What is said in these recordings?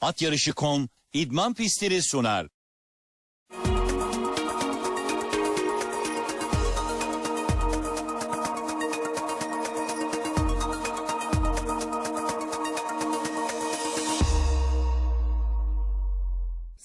Atyarışı.com idman pistleri sunar.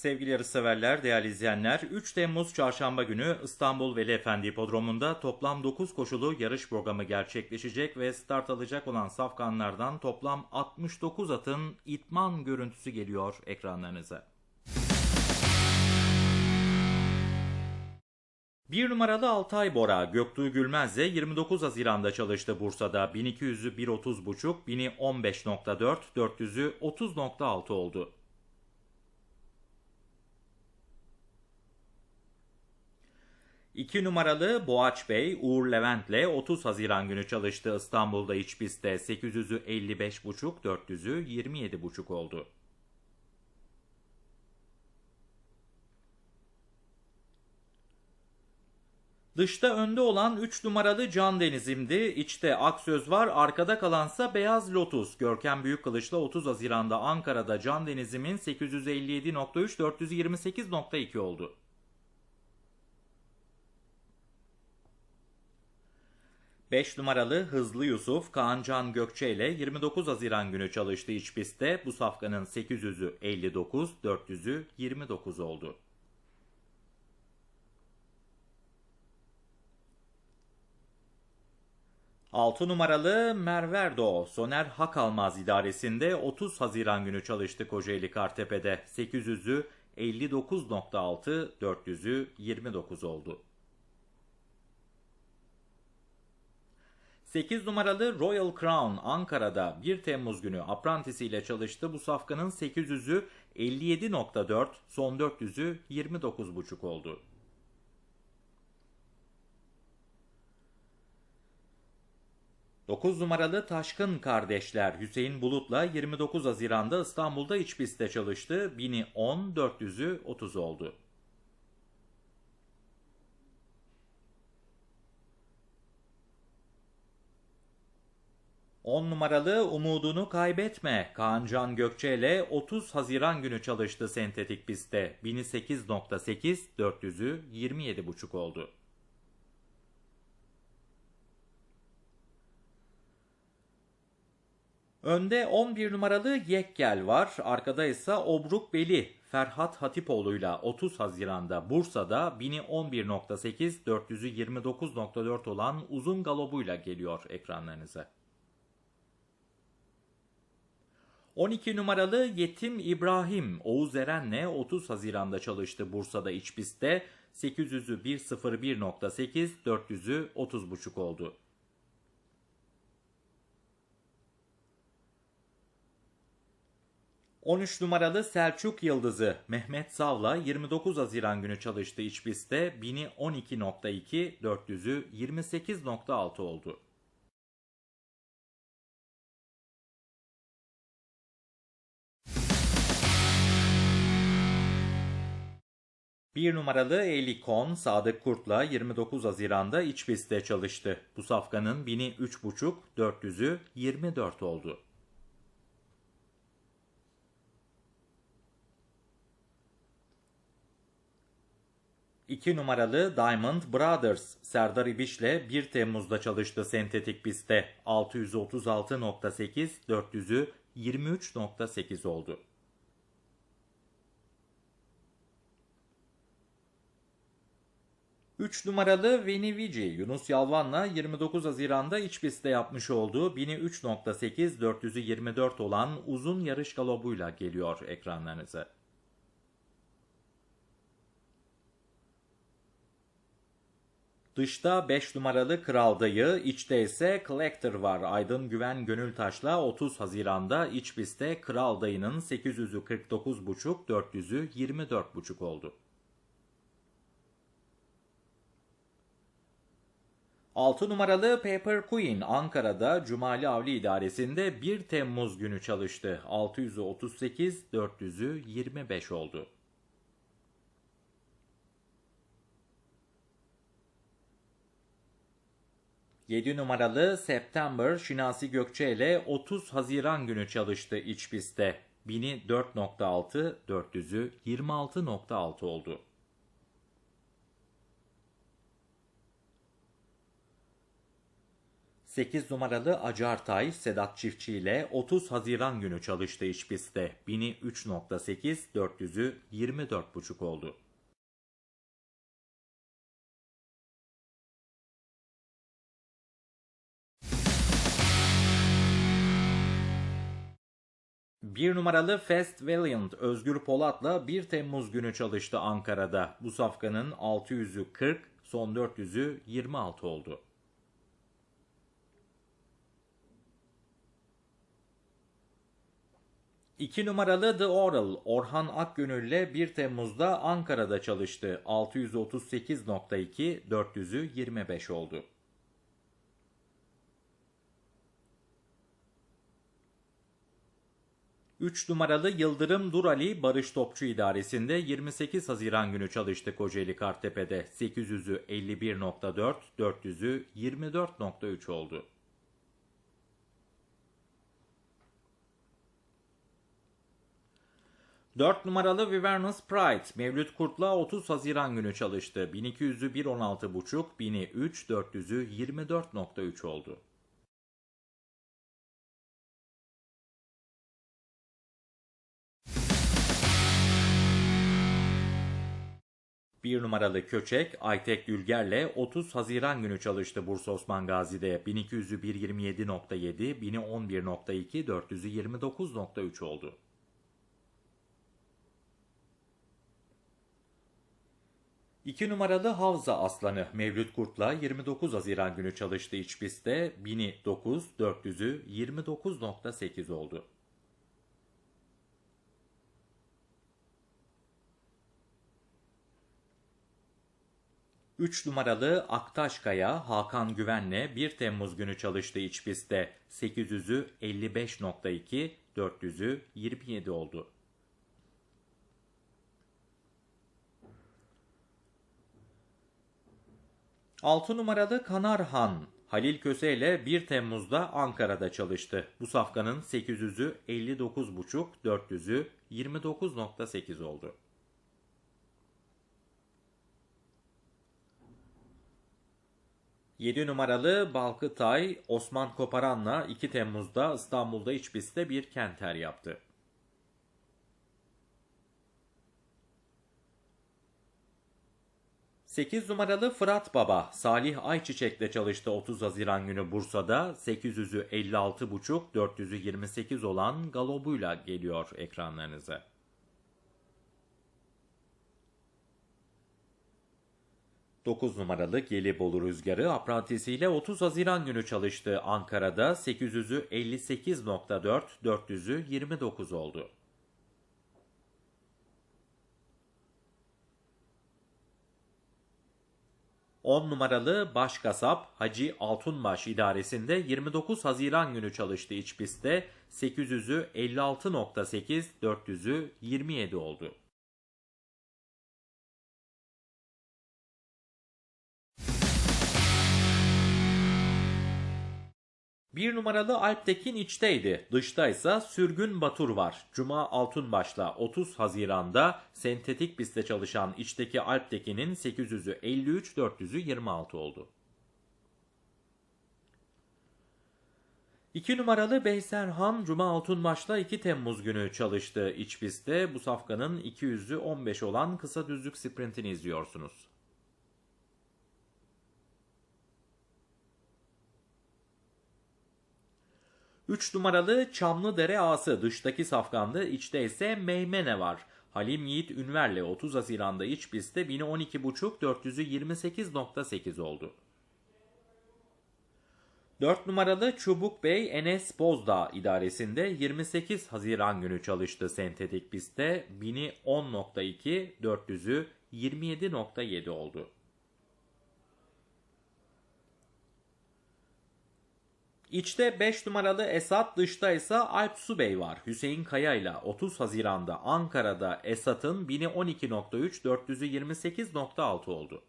Sevgili yarışseverler, değerli izleyenler, 3 Temmuz Çarşamba günü İstanbul Veli Efendi Hipodromu'nda toplam 9 koşulu yarış programı gerçekleşecek ve start alacak olan safkanlardan toplam 69 atın itman görüntüsü geliyor ekranlarınıza. Bir numaralı Altay Bora, Göktuğ Gülmez'le 29 Haziran'da çalıştı Bursa'da. 1200'ü 1.30.5, 1000'i 15.4, 400'ü 30.6 oldu. İki numaralı Boğaç Bey Uğur Levent'le 30 Haziran günü çalıştı İstanbul'da iç pistte 800'ü 55.5, 400'ü 27.5 oldu. Dışta önde olan 3 numaralı Can Deniz'imdi. İçte Aksöz var. Arkada kalansa Beyaz Lotus. Görkem Büyükkılıç'la 30 Haziran'da Ankara'da Can Deniz'imin 857.3 428.2 oldu. Beş numaralı Hızlı Yusuf Kaan Can Gökçe ile 29 Haziran günü çalıştı iç pistte. Bu safkanın 800'ü 59, 400'ü 29 oldu. Altı numaralı Merverdo Soner Hakalmaz idaresinde 30 Haziran günü çalıştı Kocaeli Kartepe'de. 800'ü 59.6, 400'ü 29 oldu. 8 numaralı Royal Crown Ankara'da 1 Temmuz günü aprantisiyle çalıştı. Bu safkanın 800'ü 57.4, son 400'ü 29.5 oldu. Dokuz numaralı Taşkın kardeşler Hüseyin Bulut'la 29 Haziran'da İstanbul'da iç pistte çalıştı. 1000'i 10, 400'ü 30 oldu. 10 numaralı umudunu kaybetme. Kaan Can Gökçe ile 30 Haziran günü çalıştı sentetik pistte. 1008.8, 400'ü 27.5 oldu. Önde 11 numaralı Yekgel var. Arkada ise Obruk Beli Ferhat Hatipoğlu'yla 30 Haziran'da Bursa'da 1000'i 11.8, 400'ü 29.4 olan uzun galobuyla geliyor ekranlarınıza. 12 numaralı Yetim İbrahim Oğuz Eren'le 30 Haziran'da çalıştı Bursa'da iç pistte. 800'ü 1.01.8, 400'ü 30.5 oldu. ...13 numaralı Selçuk Yıldızı Mehmet Sav'la 29 Haziran günü çalıştı iç pistte. 1000'i 12.2, 400'ü 28.6 oldu. Bir numaralı Elikon Sadık Kurt'la 29 Haziran'da iç pistte çalıştı. Bu safkanın 1000'i 3.5, 400'ü 24 oldu. İki numaralı Diamond Brothers Serdar İbiş'le 1 Temmuz'da çalıştı sentetik pistte. 636.8, 400'ü 23.8 oldu. 3 numaralı Venivici Yunus Yalvan'la 29 Haziran'da iç pistte yapmış olduğu 1000'i 3.8 400'ü 24 olan uzun yarış galobuyla geliyor ekranlarınıza. Dışta 5 numaralı Kral Dayı, içte ise Collector var. Aydın Güven Gönültaş'la 30 Haziran'da iç pistte Kral Dayı'nın 800'ü 49.5, 400'ü 24.5 oldu. 6 numaralı Paper Queen Ankara'da Cumali Avli İdaresi'nde 1 Temmuz günü çalıştı. 600'ü 38, 400'ü 25 oldu. Yedi numaralı September Şinasi Gökçe ile 30 Haziran günü çalıştı iç pistte. 1000'i 4.6, 400'ü 26.6 oldu. Sekiz numaralı Acartay Sedat Çiftçi ile 30 Haziran günü çalıştı iç pistte. 1000'i 3.8, 400'ü 24.5 oldu. Bir numaralı Fast Valiant Özgür Polat'la 1 Temmuz günü çalıştı Ankara'da. Bu safkanın 600'ü 40, son 400'ü 26 oldu. İki numaralı The Oral Orhan Akgönül'le 1 Temmuz'da Ankara'da çalıştı. 638.2, 400'ü 25 oldu. 3 numaralı Yıldırım Durali Barış Topçu İdaresi'nde 28 Haziran günü çalıştı Kocaeli Kartepe'de. 800'ü 51.4, 400'ü 24.3 oldu. Dört numaralı Vivernus Pride Mevlüt Kurt'la 30 Haziran günü çalıştı. 1200'ü 1.16.5, 1000'i 3, 400'ü 24.3 oldu. Bir numaralı Köçek Aytek Gülger'le 30 Haziran günü çalıştı Bursa Osman Gazi'de. 1200'ü 1.27.7, 1000'i 11.2, 400'ü 29.3 oldu. İki numaralı Havza Aslanı Mevlüt Kurt'la 29 Haziran günü çalıştı iç pistte. 1000'i 9, 400'ü 29.8 oldu. 3 numaralı Aktaşkaya Hakan Güven'le 1 Temmuz günü çalıştı iç pistte. 800'ü 55.2, 400'ü 27 oldu. Altı numaralı Kanarhan Halil Köse ile 1 Temmuz'da Ankara'da çalıştı. Bu safkanın 800'ü 59.5, 400'ü 29.8 oldu. 7 numaralı Balkıtay Osman Koparan'la 2 Temmuz'da İstanbul'da iç bir kenter yaptı. Sekiz numaralı Fırat Baba Salih Ayçiçek'le çalıştı 30 Haziran günü Bursa'da 800'ü 56.5 400'ü 28 olan galobuyla geliyor ekranlarınıza. 9 numaralı Gelibolu Rüzgarı aprantisiyle 30 Haziran günü çalıştı Ankara'da 800'ü 58.4, 400'ü 29 oldu. On numaralı baş kasap Hacı Altunbaş idaresinde 29 Haziran günü çalıştı iç pistte 800'ü 56.8, 400'ü 27 oldu. Bir numaralı Alptekin içteydi. Dışta ise Sürgün Batur var. Cuma Altunbaş'la 30 Haziran'da sentetik pistte çalışan içteki Alptekin'in 800'ü 53, 400'ü 26 oldu. 2 numaralı Beyserhan Cuma Altunbaş'la 2 Temmuz günü çalıştı iç pistte. Bu safkanın 200'ü 15 olan kısa düzlük sprintini izliyorsunuz. 3 numaralı Çamlıdere Ağası dıştaki safkanda içte ise Meymene var. Halim Yiğit Ünver'le 30 Haziran'da iç pistte 1012.5 400'ü 28.8 oldu. 4 numaralı Çubuk Bey Enes Bozdağ idaresinde 28 Haziran günü çalıştı sentetik pistte 1000'i 10.2 400'ü 27.7 oldu. İçte 5 numaralı Esat, dışta ise Alp Subey var. Hüseyin Kaya ile 30 Haziran'da Ankara'da Esat'ın 1000'i 12.3, 400'ü 28.6 oldu.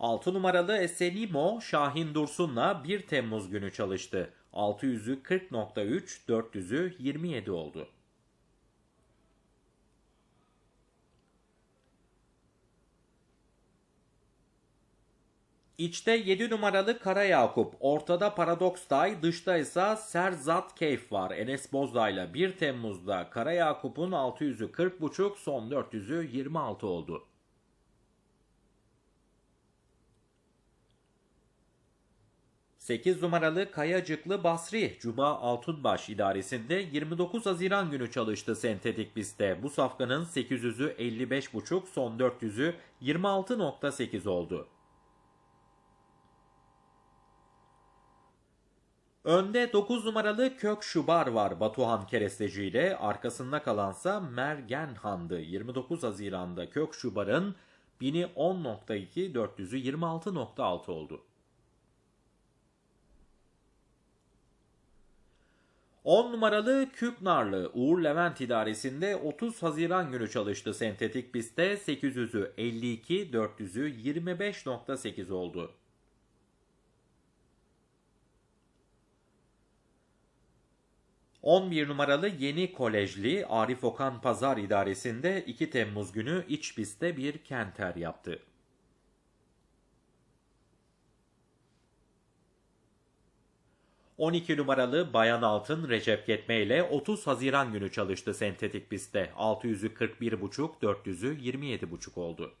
6 numaralı Esenimo Şahin Dursun'la 1 Temmuz günü çalıştı. 600'ü 40.3, 400'ü 27 oldu. İçte 7 numaralı Kara Yakup, ortada Paradox Day, dışta ise Serzat Keyf var. Enes Bozdağ'la 1 Temmuz'da Kara Yakup'un 600'ü 40.5, son 400'ü 26 oldu. Sekiz numaralı Kayacıklı Basri, Cuma Altunbaş idaresinde 29 Haziran günü çalıştı sentetik pistte. Bu safkanın 800'ü 55.5, son 400'ü 26.8 oldu. Önde 9 numaralı Kök Şubar var Batuhan Keresteci ile. Arkasında kalansa Mergenhan'dı. 29 Haziran'da Kök Şubar'ın 1000'i 10.2, 400'ü 26.6 oldu. 10 numaralı Küknarlı Uğur Levent idaresinde 30 Haziran günü çalıştı sentetik pistte 800'ü 52, 400'ü 25.8 oldu. 11 numaralı Yeni Kolejli Arif Okan Pazar idaresinde 2 Temmuz günü iç pistte bir kenter yaptı. ...12 numaralı Bayan Altın Recep Ketme ile 30 Haziran günü çalıştı sentetik pistte. 600'ü 41.5, 400'ü 27.5 oldu.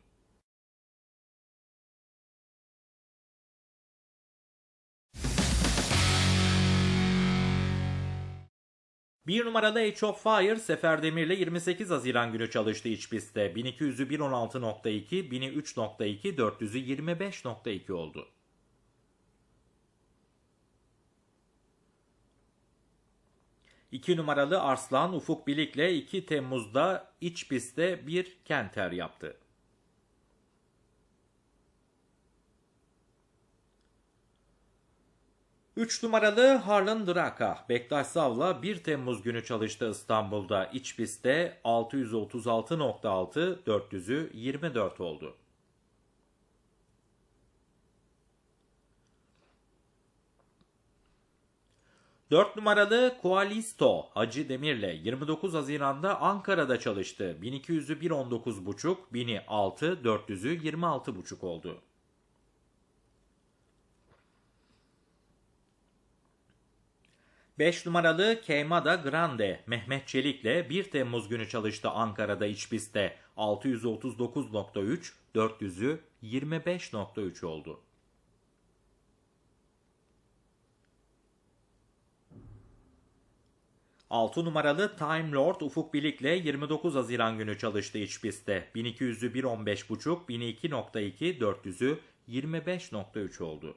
Bir numaralı Age of Fire Sefer Demir'le 28 Haziran günü çalıştı iç pistte. 1200'ü 1.16.2, 1000'i 3.2, 400'ü 25.2 oldu. İki numaralı Arslan Ufuk Bilik'le 2 Temmuz'da iç pistte bir kenter yaptı. 3 numaralı Harlan Draka, Bektaş Sav'la 1 Temmuz günü çalıştı İstanbul'da. İç pistte 636.6, 400'ü 24 oldu. Dört numaralı Koalisto Hacı Demir'le 29 Haziran'da Ankara'da çalıştı. 1200'ü 1.19.5, 1000'i 6, 400'ü 26.5 oldu. 5 numaralı Keimada Grande Mehmet Çelik'le 1 Temmuz günü çalıştı Ankara'da iç pistte. 639.3, 400'ü 25.3 oldu. Altı numaralı Time Lord Ufuk Bilik'le 29 Haziran günü çalıştı iç pistte. 1200'ü 1.15.5, 1002.2, 400'ü 25.3 oldu.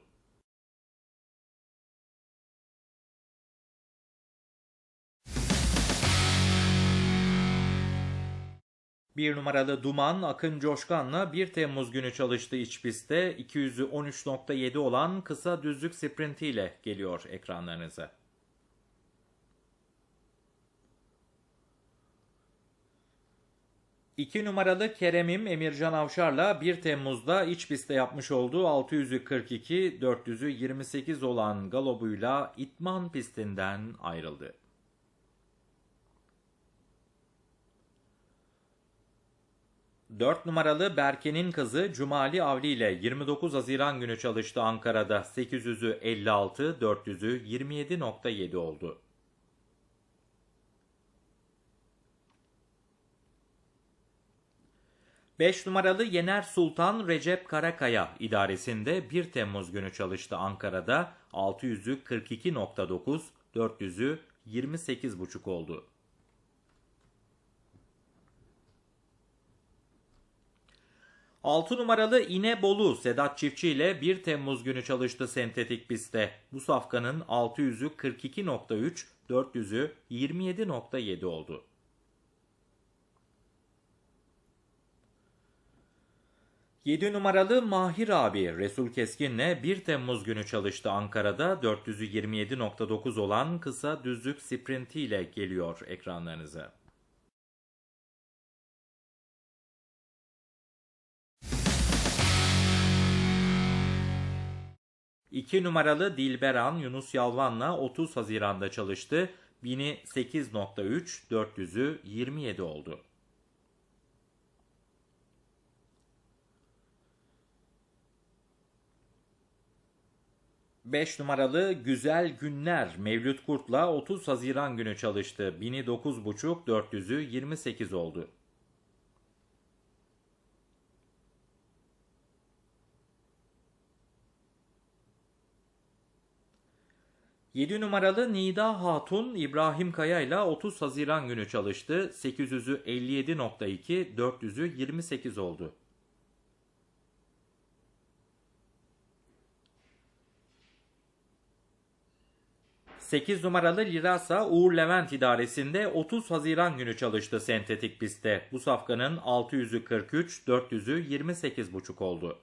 Bir numaralı Duman Akın Coşkan'la 1 Temmuz günü çalıştı iç pistte 200'ü 13.7 olan kısa düzlük sprintiyle geliyor ekranlarınıza. İki numaralı Kerem'im Emircan Avşar'la 1 Temmuz'da iç pistte yapmış olduğu 600'ü 42, 400'ü 28 olan galobuyla İtman pistinden ayrıldı. 4 numaralı Berke'nin kızı Cumali Avli ile 29 Haziran günü çalıştı Ankara'da. 800'ü 56, 400'ü 27.7 oldu. Beş numaralı Yener Sultan Recep Karakaya idaresinde 1 Temmuz günü çalıştı Ankara'da. 600'ü 42.9, 400'ü 28.5 oldu. 6 numaralı İnebolu Sedat Çiftçi ile 1 Temmuz günü çalıştı sentetik pistte. Bu safkanın 600'ü 42.3, 400'ü 27.7 oldu. Yedi numaralı Mahir abi Resul Keskin'le 1 Temmuz günü çalıştı Ankara'da 400'ü 27.9 olan kısa düzlük sprintiyle geliyor ekranlarınıza. 2 numaralı Dilberan Yunus Yalvan'la 30 Haziran'da çalıştı. 1000'i 8.3, 400'ü 27 oldu. Beş numaralı Güzel Günler Mevlüt Kurt'la 30 Haziran günü çalıştı. 1000'i 9.5, 400'ü 28 oldu. 7 numaralı Nida Hatun İbrahim Kaya ile 30 Haziran günü çalıştı. 800'ü 57.2, 400'ü 28 oldu. Sekiz numaralı Lirasa Uğur Levent idaresinde 30 Haziran günü çalıştı sentetik pistte. Bu safkanın 600'ü 43, 400'ü 28,5 oldu.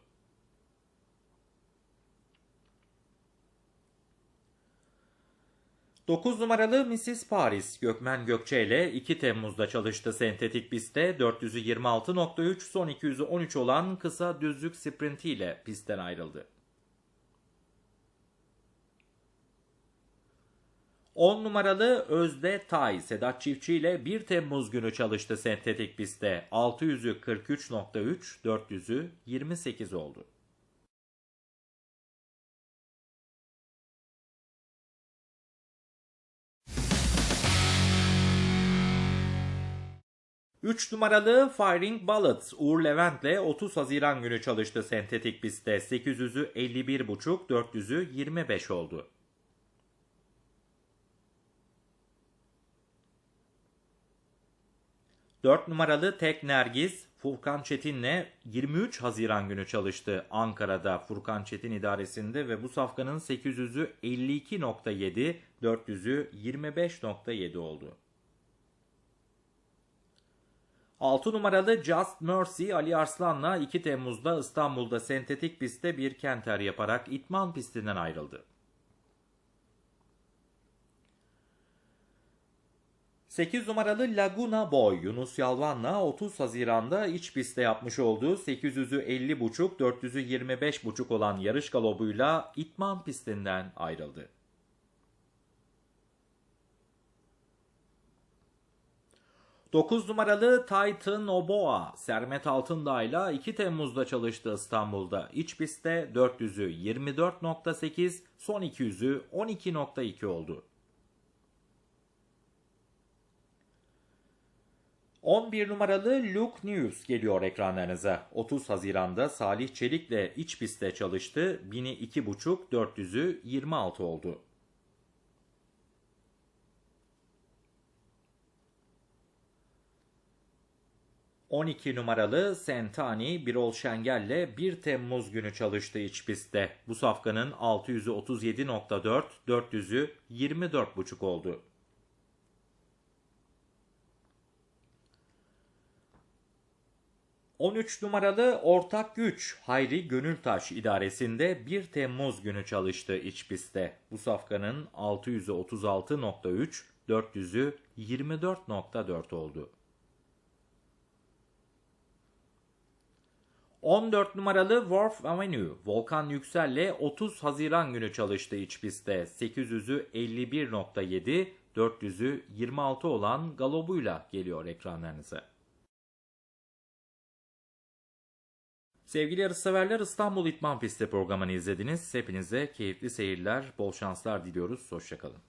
9 numaralı Mrs. Paris Gökmen Gökçe ile 2 Temmuz'da çalıştı sentetik pistte 400'ü 26.3 son 200'ü 13 olan kısa düzlük sprinti ile pistten ayrıldı. 10 numaralı Özde Tay Sedat Çiftçi ile 1 Temmuz günü çalıştı sentetik pistte 600'ü 43.3 400'ü 28 oldu. Üç numaralı Firing Bullet Uğur Levent'le 30 Haziran günü çalıştı sentetik pistte. 800'ü 51.5, 400'ü 25 oldu. Dört numaralı Tek Nergiz Furkan Çetin'le 23 Haziran günü çalıştı Ankara'da Furkan Çetin idaresinde ve bu safkanın 800'ü 52.7, 400'ü 25.7 oldu. 6 numaralı Just Mercy Ali Arslan'la 2 Temmuz'da İstanbul'da sentetik pistte bir kenter yaparak itman pistinden ayrıldı. 8 numaralı Laguna Boy Yunus Yalvan'la 30 Haziran'da iç pistte yapmış olduğu 800'ü 50.5 400'ü 25.5 olan yarış galobuyla itman pistinden ayrıldı. 9 numaralı Titan Oboa Sermet Altındağ'la 2 Temmuz'da çalıştı İstanbul'da. İç pistte 400'ü 24.8, son 200'ü 12.2 oldu. 11 numaralı Luke News geliyor ekranlarınıza. 30 Haziran'da Salih Çelik'le iç pistte çalıştı. 1000'i 2.5, 400'ü 26 oldu. 12 numaralı Sentani Birol Şengel'le 1 Temmuz günü çalıştı iç pistte. Bu safkanın 600'ü 37.4, 400'ü 24.5 oldu. ...13 numaralı Ortak Güç Hayri Gönültaş idaresinde 1 Temmuz günü çalıştı iç pistte. Bu safkanın 600'ü 36.3, 400'ü 24.4 oldu. 14 numaralı Wharf Avenue Volkan Yüksel'le 30 Haziran günü çalıştı iç pistte. 800'ü 51.7, 400'ü 26 olan galobuyla geliyor ekranlarınıza. Sevgili yarışseverler İstanbul İtman Pisti programını izlediniz. Hepinize keyifli seyirler, bol şanslar diliyoruz. Hoşçakalın.